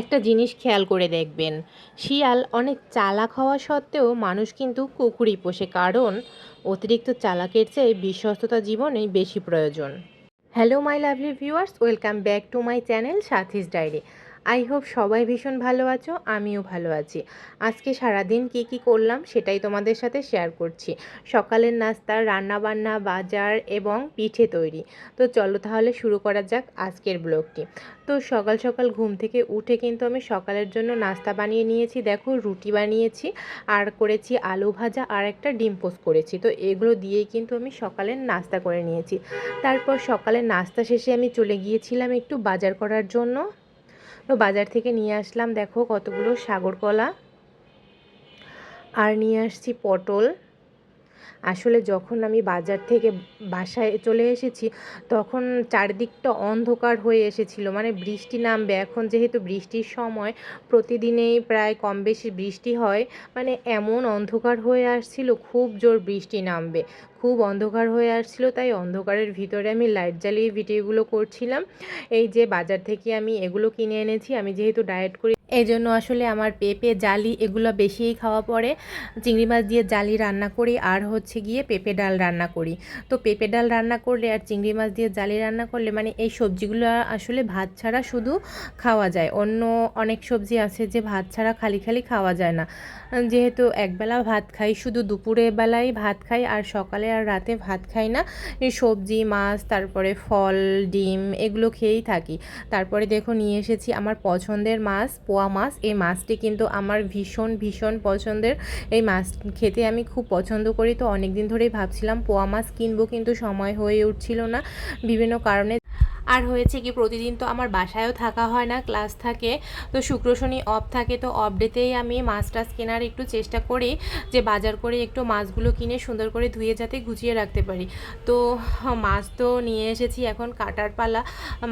একটা জিনিস খেয়াল করে দেখবেন। শিয়াল অনেক চালাক হওয়া সত্ত্বেও মানুষ কিন্তু কুকুরই পোষে, কারণ অতিরিক্ত চালাকের চেয়ে বিশ্বস্ততা জীবনে বেশি প্রয়োজন। Hello my lovely viewers welcome back to my channel Sathi's diary I hope সবাই ভীষণ ভালো আছো, আমিও ভালো আছি। আজকে সারাদিন কি কি করলাম সেটাই তোমাদের সাথে শেয়ার করছি। সকালের নাস্তা, রান্নাবান্না, বাজার এবং পিঠে তৈরি। তো চলো তাহলে শুরু করা যাক আজকের ব্লগটি। তো সকাল সকাল ঘুম থেকে উঠে কিন্তু আমি সকালের জন্য নাস্তা বানিয়ে নিয়েছি। দেখো রুটি বানিয়েছি, আর করেছি আলু ভাজা, আর একটা ডিম পোস্ট করেছি। তো এগুলো দিয়েই কিন্তু আমি সকালের নাস্তা করে নিয়েছি। তারপর সকালের নাস্তা শেষে আমি চলে গিয়েছিলাম একটু বাজার করার জন্য। তো বাজার থেকে নিয়ে আসলাম দেখো কতগুলো সাগর কলা আর নিয়ে আসছি পটল। আসলে যখন আমি বাজার থেকে বাসায় চলে এসেছি, তখন চারদিকটা অন্ধকার হয়ে এসেছিল। মানে বৃষ্টি নামবে। এখন যেহেতু বৃষ্টির সময়, প্রতিদিনেই প্রায় কম বেশি বৃষ্টি হয়। মানে এমন অন্ধকার হয়ে আসছিল, খুব জোর বৃষ্টি নামবে। খুব অন্ধকার হয়ে আসছিল, তাই অন্ধকারের ভিতরে আমি লাইট জ্বালিয়ে ভিডিওগুলো করছিলাম। এই যে বাজার থেকে আমি এগুলো কিনে এনেছি। আমি যেহেতু ডায়েট করি এই জন্য আসলে আমার পেঁপে, জালি এগুলো বেশিই খাওয়া পড়ে। চিংড়ি মাছ দিয়ে জালি রান্না করি আর হচ্ছে গিয়ে পেঁপে ডাল রান্না করি। তো পেঁপে ডাল রান্না করলে আর চিংড়ি মাছ দিয়ে জালি রান্না করলে মানে এই সবজিগুলো আসলে ভাত ছাড়া শুধু খাওয়া যায়। অন্য অনেক সবজি আছে যে ভাত ছাড়া খালি খালি খাওয়া যায় না। যেহেতু একবেলা ভাত খাই, শুধু দুপুরে বেলায় ভাত খাই আর সকালে আর রাতে ভাত খাই না। সবজি, মাছ, তারপরে ফল, ডিম এগুলো খেয়েই থাকি। তারপরে দেখো নিয়ে এসেছি আমার পছন্দের মাছ পোয়া মাছ, এই মাছটি কিন্তু আমার ভীষণ ভীষণ পছন্দের। এই মাছ খেতে আমি খুব পছন্দ করি। তো অনেক দিন ধরেই ভাবছিলাম, পোয়া মাছ কিনবো কিন্তু সময় হয়ে উঠছিল না। বিভিন্ন কারণে আর হয়েছে কি, প্রতিদিন তো আমার বাসায়ও থাকা হয় না, ক্লাস থাকে, তো শুক্র শনি অফ থাকে, তো অফ ডেতেই আমি মাছ টাছ কেনার একটু চেষ্টা করি, যে বাজার করে একটু মাছগুলো কিনে সুন্দর করে ধুয়ে যাতে গুছিয়ে রাখতে পারি। তো মাছ তো নিয়ে এসেছি এখন কাটার পালা,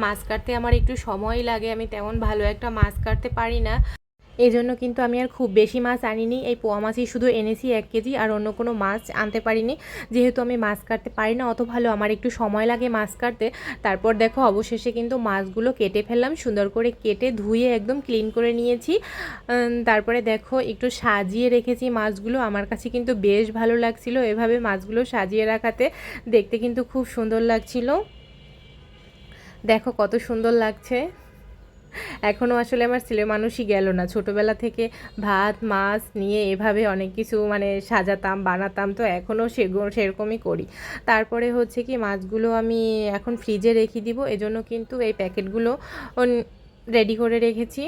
মাছ কাটতে আমার একটু সময় লাগে, আমি তেমন ভালো একটা মাছ কাটতে পারি না। এই জন্য কিন্তু আমি আর খুব বেশি মাছ আনিনি। এই পোয়া মাছই শুধু এনেছি এক কেজি, আর অন্য কোনো মাছ আনতে পারিনি। যেহেতু আমি মাছ কাটতে পারি না, অত ভালো আমার একটু সময় লাগে মাছ কাটতে। তারপর দেখো, অবশেষে কিন্তু মাছগুলো কেটে ফেললাম, সুন্দর করে কেটে ধুয়ে একদম ক্লিন করে নিয়েছি। তারপরে দেখো, একটু সাজিয়ে রেখেছি মাছগুলো। আমার কাছে কিন্তু বেশ ভালো লাগছিল এভাবে মাছগুলো সাজিয়ে রাখাতে। দেখতে কিন্তু খুব সুন্দর লাগছিল। দেখো কত সুন্দর লাগছে। এখনও আসলে আমার ছেলে মানুষই গেল না। ছোটোবেলা থেকে ভাত, মাছ নিয়ে এভাবে অনেক কিছু মানে সাজাতাম, বানাতাম তো এখনও সেরকমই করি। তারপরে হচ্ছে কি মাছগুলো আমি এখন ফ্রিজে রেখে দিব। এজন্য কিন্তু এই প্যাকেটগুলো রেডি করে রেখেছি।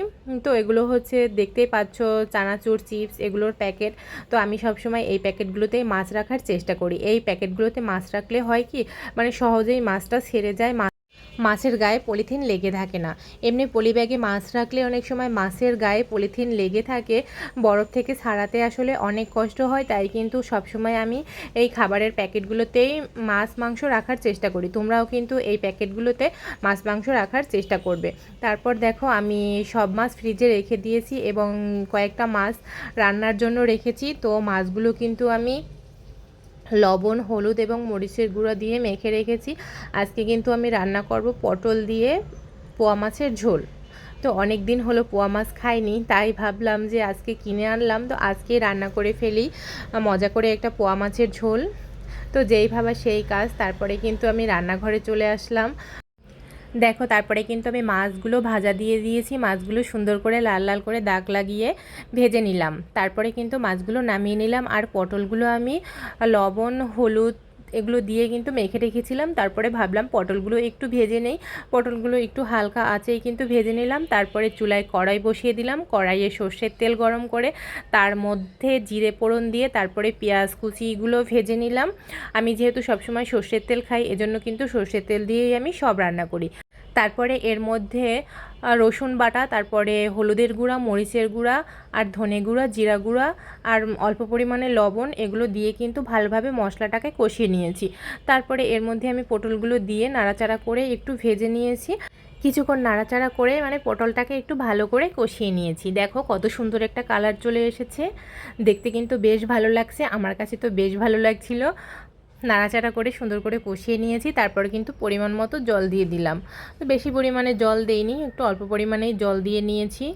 তো এগুলো হচ্ছে দেখতেই পাচ্ছ চানাচুর, চিপস এগুলোর প্যাকেট। তো আমি সবসময় এই প্যাকেটগুলোতেই মাছ রাখার চেষ্টা করি। এই প্যাকেটগুলোতে মাছ রাখলে হয় কি মানে সহজেই মাছটা সেরে যায় মাছের গায়ে পলিথিন লেগে থাকে না। এমনি পলি ব্যাগে মাছ রাখলে অনেক সময় মাছের গায়ে পলিথিন লেগে থাকে। বরফ থেকে ছাড়াতে আসলে অনেক কষ্ট হয়, তাই কিন্তু সবসময় আমি এই খাবারের প্যাকেটগুলোতেই মাছ মাংস রাখার চেষ্টা করি। তোমরাও কিন্তু এই প্যাকেটগুলোতে মাছ মাংস রাখার চেষ্টা করবে। তারপর দেখো, আমি সব মাছ ফ্রিজে রেখে দিয়েছি এবং কয়েকটা মাছ রান্নার জন্য রেখেছি। তো মাছগুলো কিন্তু আমি লবণ, হলুদ এবং মরিচের গুঁড়ো দিয়ে মেখে রেখেছি। আজকে কিন্তু আমি রান্না করব পটল দিয়ে পোয়া মাছের ঝোল। তো অনেক দিন হলো পোয়া মাছ খাইনি, তাই ভাবলাম যে আজকে কিনে আনলাম। তো আজকে রান্না করে ফেলি, মজা করে একটা পোয়া মাছের ঝোল। তো যেই ভাবা সেই কাজ, তারপরে কিন্তু আমি রান্নাঘরে চলে আসলাম। দেখো, তারপরে কিন্তু আমি মাছগুলো ভাজা দিয়ে দিয়েছি। মাছগুলো সুন্দর করে লাল লাল করে দাগ লাগিয়ে ভেজে নিলাম। তারপরে কিন্তু মাছগুলো নামিয়ে নিলাম। আর পটলগুলো আমি লবণ, হলুদ এগুলো দিয়ে কিন্তু মেখে রেখেছিলাম। তারপরে ভাবলাম পটলগুলো একটু ভেজে নেই। পটলগুলো একটু হালকা আঁচেই কিন্তু ভেজে নিলাম। তারপরে চুলায় কড়াই বসিয়ে দিলাম। কড়াইয়ে সর্ষের তেল গরম করে তার মধ্যে জিরে পোড়ন দিয়ে তারপরে পেঁয়াজ কুচিগুলো ভেজে নিলাম। আমি যেহেতু সবসময় সর্ষের তেল খাই, এজন্য কিন্তু সর্ষের তেল দিয়েই আমি সব রান্না করি। তারপরে এর মধ্যে রসুন বাটা, তারপরে হলুদের গুঁড়া, মরিচের গুঁড়া আর ধনে গুঁড়া, জিরা গুঁড়া আর অল্প পরিমাণে লবণ, এগুলো দিয়ে কিন্তু ভালোভাবে মশলাটাকে কষিয়ে নিয়েছি। তারপরে এর মধ্যে আমি পটলগুলো দিয়ে নাড়াচাড়া করে একটু ভেজে নিয়েছি। কিছুক্ষণ নাড়াচাড়া করে মানে পটলটাকে একটু ভালো করে কষিয়ে নিয়েছি। দেখো কত সুন্দর একটা কালার চলে এসেছে। দেখতে কিন্তু বেশ ভালো লাগছে, আমার কাছে তো বেশ ভালো লাগছিল। নাড়াচাড়া করে সুন্দর করে কষিয়ে নিয়েছি, তারপরে কিন্তু পরিমাণ মতো জল দিয়ে দিলাম। তো বেশি পরিমাণে জল দেইনি, একটু অল্প পরিমাণেই জল দিয়ে নিয়েছি।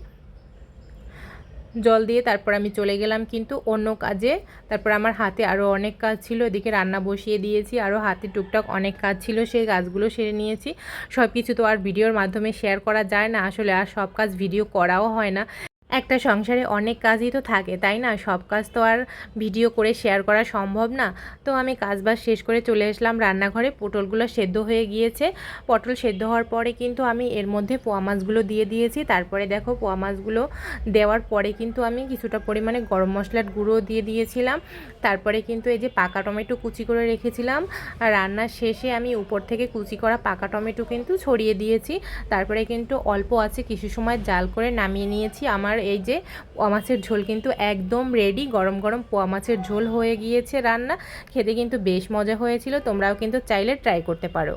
জল দিয়ে তারপর আমি চলে গেলাম কিন্তু অন্য কাজে, তারপর আমার হাতে আরও অনেক কাজ ছিল, এদিকে রান্না বসিয়ে দিয়েছি আরও হাতে টুকটাক অনেক কাজ ছিল, সেই কাজগুলো সেরে নিয়েছি। সব কিছু তো আর ভিডিওর মাধ্যমে শেয়ার করা যায় না, আসলে আর সব কাজ ভিডিও করাও হয় না। একটা সংসারে অনেক কাজই তো থাকে, তাই না? সব কাজ তো আর ভিডিও করে শেয়ার করা সম্ভব না। তো আমি কাজ বাজ শেষ করে চলে আসলাম রান্নাঘরে, পটলগুলো সেদ্ধ হয়ে গিয়েছে। পটল সেদ্ধ হওয়ার পরে কিন্তু আমি এর মধ্যে পোয়া মাছগুলো দিয়ে দিয়েছি। তারপরে দেখো পোয়া মাছগুলো দেওয়ার পরে কিন্তু আমি কিছুটা পরিমাণে গরম মশলার গুঁড়ো দিয়ে দিয়েছিলাম। তারপরে কিন্তু এই যে পাকা টমেটো কুচি করে রেখেছিলাম। আর রান্নার শেষে আমি উপর থেকে কুচি করা পাকা টমেটো কিন্তু ছড়িয়ে দিয়েছি। তারপরে কিন্তু অল্প আছে, কিছু সময় জাল করে নামিয়ে নিয়েছি। আমার এই যে পোয়া মাছের ঝোল কিন্তু একদম রেডি গরম গরম পোয়া মাছের ঝোল হয়ে গিয়েছে রান্না। খেতে কিন্তু বেশ মজা হয়েছিল, তোমরাও কিন্তু চাইলে ট্রাই করতে পারো।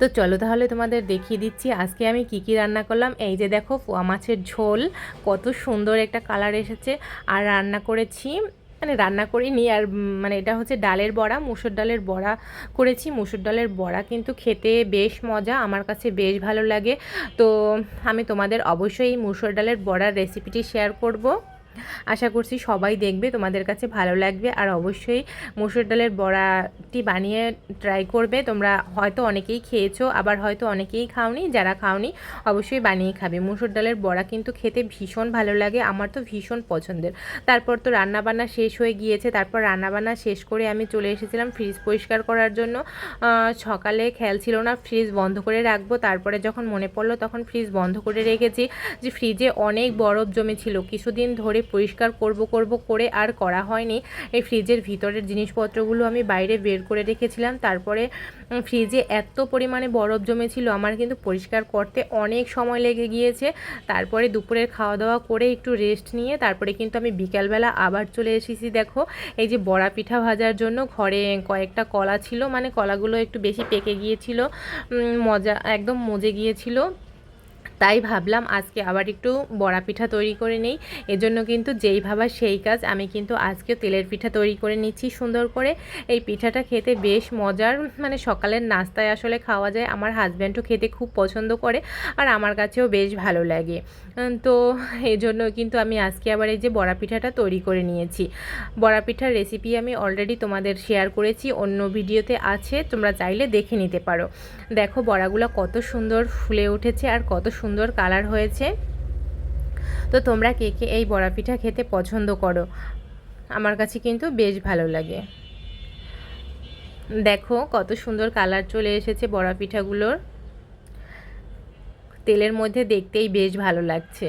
তো চলো তাহলে তোমাদের দেখিয়ে দিচ্ছি, আজকে আমি কি কি রান্না করলাম। এই যে দেখো পোয়া মাছের ঝোল, কত সুন্দর একটা কালার এসেছে। আর রান্না করেছি মানে রান্না করি নি আর মানে এটা হচ্ছে ডালের বড়া, মুসুর ডালের বড়া করেছি। মুসুর ডালের বড়া কিন্তু খেতে বেশ মজা, আমার কাছে বেশ ভালো লাগে। তো আমি তোমাদের অবশ্যই মুসুর ডালের বড়ার রেসিপিটি শেয়ার করব। আশা করছি সবাই দেখবে, তোমাদের কাছে ভালো লাগবে। আর অবশ্যই মসুর ডালের বড়াটি বানিয়ে ট্রাই করবে। তোমরা হয়তো অনেকেই খেয়েছো, আবার হয়তো অনেকেই খাওনি। যারা খাওনি, অবশ্যই বানিয়ে খাবে। মসুর ডালের বড়া কিন্তু খেতে ভীষণ ভালো লাগে, আমার তো ভীষণ পছন্দের। তারপর তো রান্নাবান্না শেষ হয়ে গিয়েছে। তারপর রান্নাবান্না শেষ করে আমি চলে এসেছিলাম ফ্রিজ পরিষ্কার করার জন্য। সকালে খেয়াল ছিল না ফ্রিজ বন্ধ করে রাখব। তারপরে যখন মনে পড়ল, তখন ফ্রিজ বন্ধ করে রেখেছি যে ফ্রিজে অনেক বরফ জমেছিল। কিছুদিন ধরে পরিষ্কার করব করব করে আর করা হয়নি। এই ফ্রিজের ভিতরের জিনিসপত্রগুলো আমি বাইরে বের করে রেখেছিলাম। তারপরে ফ্রিজে এত পরিমাণে বরফ জমেছিল, আমার কিন্তু পরিষ্কার করতে অনেক সময় লেগে গিয়েছে। তারপরে দুপুরের খাওয়া দাওয়া করে একটু রেস্ট নিয়ে, তারপরে কিন্তু আমি বিকালবেলা আবার চলে এসেছি, দেখো। এই যে বড়া পিঠা ভাজার জন্য ঘরে কয়েকটা কলা ছিল মানে কলাগুলো একটু বেশি পেকে গিয়েছিল মজা একদম মজে গিয়েছিল। তাই ভাবলাম আজকে আবার একটু বড়া পিঠা তৈরি করে নেই। এজন্য কিন্তু যেই ভাবা সেই কাজ। আমি কিন্তু আজকে তেলের পিঠা তৈরি করে নিচ্ছি সুন্দর করে। এই পিঠাটা খেতে বেশ মজার। মানে সকালের নাস্তায় আসলে খাওয়া যায়। আমার হাজব্যান্ডও খেতে খুব পছন্দ করে আর আমার কাছেও বেশ ভালো লাগে। তো এই জন্য কিন্তু আমি আজকে আবার এই যে বড়া পিঠাটা তৈরি করে নিয়েছি। বড়া পিঠার রেসিপি আমি অলরেডি তোমাদের শেয়ার করেছি। অন্য ভিডিওতে আছে। তোমরা চাইলে দেখে নিতে পারো। দেখো বড়াগুলো কত সুন্দর ফুলে উঠেছে আর কত সুন্দর কালার হয়েছে। তো তোমরা কে কে এই বড়া পিঠা খেতে পছন্দ করো? আমার কাছে কিন্তু বেশ ভালো লাগে। দেখো কত সুন্দর কালার চলে এসেছে বড়া পিঠাগুলোর। তেলের মধ্যে দেখতেই বেশ ভালো লাগছে।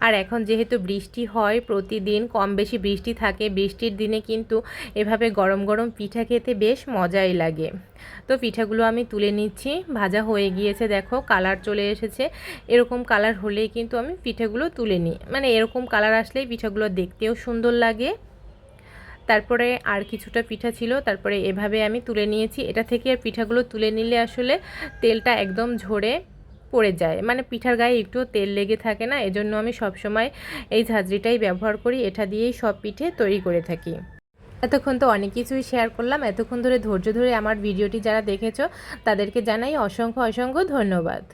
আর এখন যেহেতু বৃষ্টি হয় প্রতিদিন, কম বেশি বৃষ্টি থাকে, বৃষ্টির দিনে কিন্তু এভাবে গরম গরম পিঠা খেতে বেশ মজাই লাগে। তো পিঠাগুলো আমি তুলে নিচ্ছি, ভাজা হয়ে গিয়েছে দেখো, কালার চলে এসেছে। এরকম কালার হলেই কিন্তু আমি পিঠাগুলো তুলে নিই। মানে এরকম কালার আসলেই পিঠাগুলো দেখতেও সুন্দর লাগে। তারপরে আর কিছুটা পিঠা ছিল, তারপরে এভাবে আমি তুলে নিয়েছি। এটা থেকে আর পিঠাগুলো তুলে নিলে আসলে তেলটা একদম ঝরে। পড়ে যায়। মানে পিঠার গায়ে একটু তেল লেগে থাকে না, এজন্য আমি সবসময় এই ঝাঁঝরিটাই ব্যবহার করি, এটা দিয়েই সব পিঠে তৈরি করে থাকি। এতক্ষণ তো অনেক কিছুই শেয়ার করলাম, এতক্ষণ ধরে ধৈর্য ধরে আমার ভিডিওটি যারা দেখেছ, তাদেরকে জানাই অসংখ্য অসংখ্য ধন্যবাদ।